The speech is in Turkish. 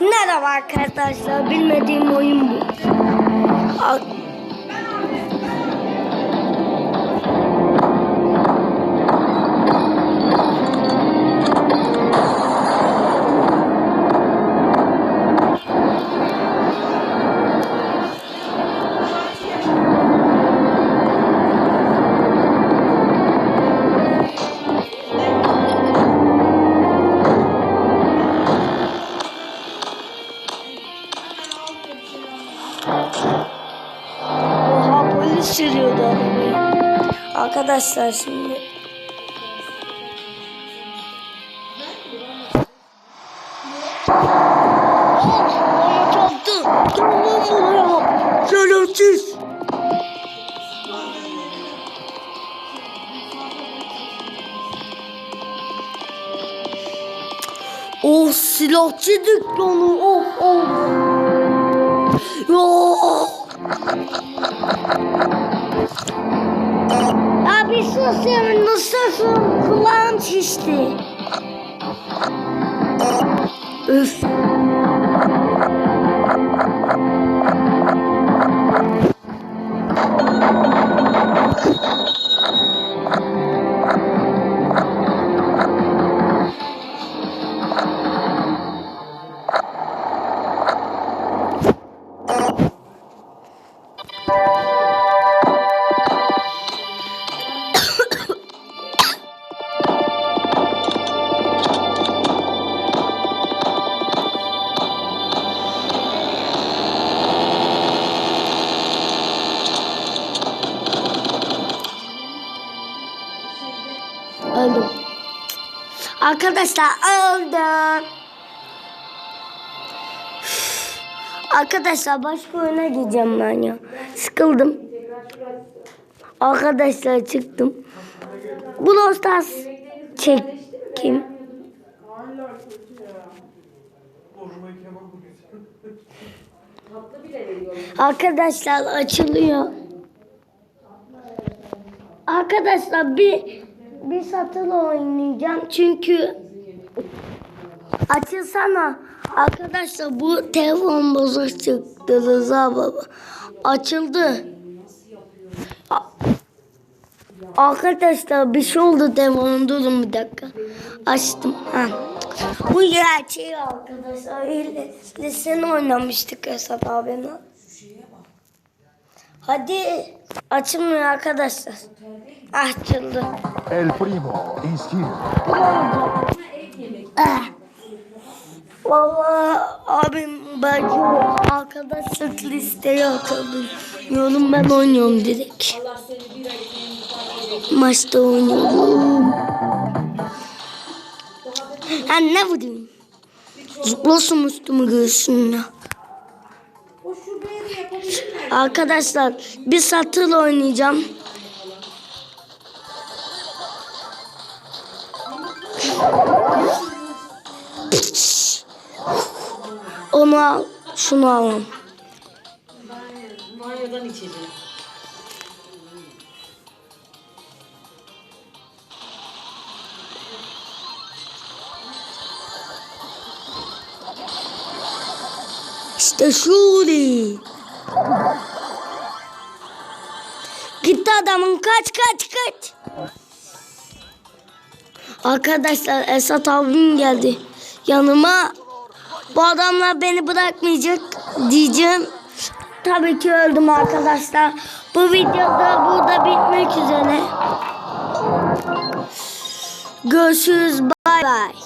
Merhaba arkadaşlar. Bilmediğim oyun bu. Sürüyordu arabayı. Arkadaşlar şimdi. Şerefsiz. Oh silahçı dükkanı. Oh oh. Yok. Ya nasılsın? Kulağım şişti. Üf. Öldüm. Arkadaşlar öldüm. Arkadaşlar başka oyuna gideceğim ben ya. Sıkıldım. Arkadaşlar çıktım. Brawl Stars çekeyim. Arkadaşlar açılıyor. Arkadaşlar bir bir satıl oynayacağım çünkü açılsana. Arkadaşlar bu telefon bozuk çıktı Rıza baba. Açıldı. Arkadaşlar bir şey oldu telefonun durun bir dakika. Açtım. Ha. Bu gerçeği arkadaşlar. Öyle sen oynamıştık Esat abimle. Hadi açılmıyor arkadaşlar. Açıldı. El primo is here. Ah. Vallahi abim bence arkadaşlık listeye atıldı. Yorum ben oynuyorum direkt. Maçta oynuyorum. Ha ne vurayım? Zıplasın üstümü göğsümle. Arkadaşlar bir satır oynayacağım. Onu al, şunu alalım. Banyodan içeceğim. İşte şöyle. Gitti adamın kaç kaç kaç. Arkadaşlar Esat abim geldi yanıma. Bu adamlar beni bırakmayacak diyeceğim. Tabii ki öldüm arkadaşlar. Bu videoda burada bitmek üzere. Görüşürüz. Bay bay.